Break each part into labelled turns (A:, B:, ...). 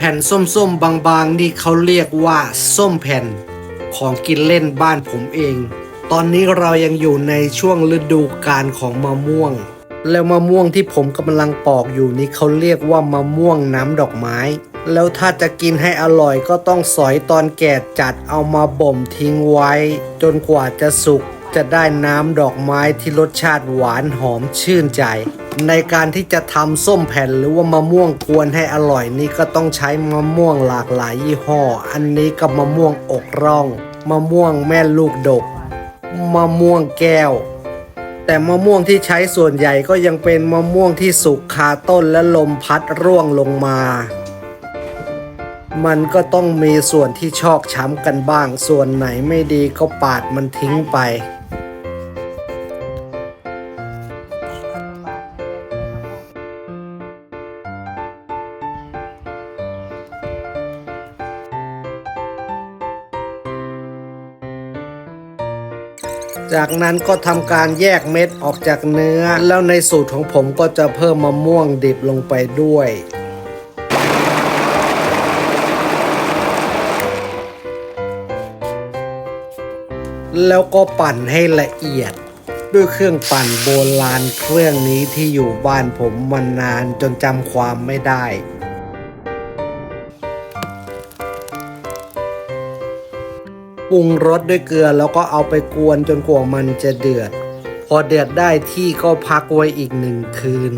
A: แผ่นส้มๆ บางๆ นี่เขาเรียกว่า ส้มแผ่น ของกินเล่นบ้านผมเอง ตอนนี้เรายังอยู่ในช่วงฤดูกาลของมะม่วง แล้วมะม่วงที่ผมกำลังปอกอยู่นี้เขาเรียกว่ามะม่วงน้ำดอกไม้ แล้วถ้าจะกินให้อร่อยก็ต้องสอยตอนแก่จัดเอามาบ่มทิ้งไว้ จนกว่าจะสุก จะได้น้ำดอกไม้ที่รสชาติหวานหอมชื่นใจ ในการที่จะทำส้มแผ่นหรือว่ามะม่วงกวนให้อร่อยนี่ก็ต้องใช้มะม่วงหลากหลายยี่ห้อ อันนี้ก็มะม่วงอกร่อง มะม่วงแม่ลูกดก มะม่วงแก้ว แต่มะม่วงที่ใช้ส่วนใหญ่ก็ยังเป็นมะม่วงที่สุกคาต้นและลมพัดร่วงลงมา มันก็ต้องมีส่วนที่ชอกช้ำกันบ้าง ส่วนไหนไม่ดีก็ปาดมันทิ้งไป จากนั้นก็ทำการแยกเม็ดออกจากเนื้อ แล้วในสูตรของผมก็จะเพิ่มมะม่วงดิบลงไปด้วย แล้วก็ปั่นให้ละเอียด ด้วยเครื่องปั่นโบราณเครื่องนี้ที่อยู่บ้านผมมานานจนจำความไม่ได้ปรุงรสด้วยเกลือแล้วก็เอาไปกวนจนกว่ามันจะเดือด พอเดือดได้ที่ก็พักไว้อีกหนึ่งคืน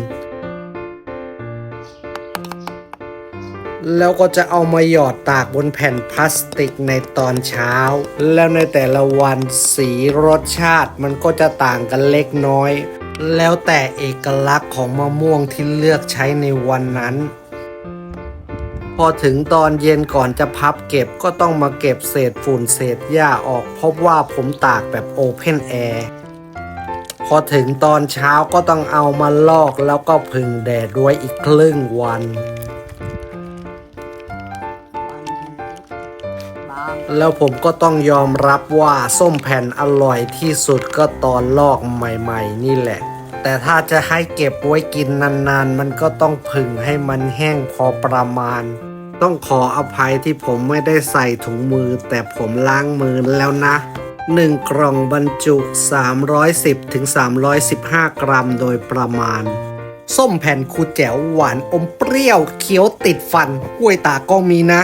A: แล้วก็จะเอามาหยอดตากบนแผ่นพลาสติกในตอนเช้า แล้วในแต่ละวันสีรสชาติมันก็จะต่างกันเล็กน้อย แล้วแต่เอกลักษณ์ของมะม่วงที่เลือกใช้ในวันนั้น พอถึงตอนเย็นก่อนจะพับเก็บก็ต้องมาเก็บเศษฝุ่นเศษหญ้าออกพราะว่าผมตากแบบโอเพนแอร์พอถึงตอนเช้าก็ต้องเอามาลอกแล้วก็พึ่งแดดด้วยอีกครึ่งวัน แล้วผมก็ต้องยอมรับว่าส้มแผ่นอร่อยที่สุดก็ตอนลอกใหม่ๆ นี่แหละ แต่ถ้าจะให้เก็บไว้กินนานๆ มันก็ต้องพึ่งให้มันแห้งพอประมาณ ต้องขออภัยที่ผมไม่ได้ใส่ถุงมือ แต่ผมล้างมือแล้วนะ1กล่องบรรจุ 310ถึง315 กรัมโดยประมาณ ส้มแผ่นคูแจ๋วหวานอมเปรี้ยวเคี้ยวติดฟันกล้วยตาก็มีนะ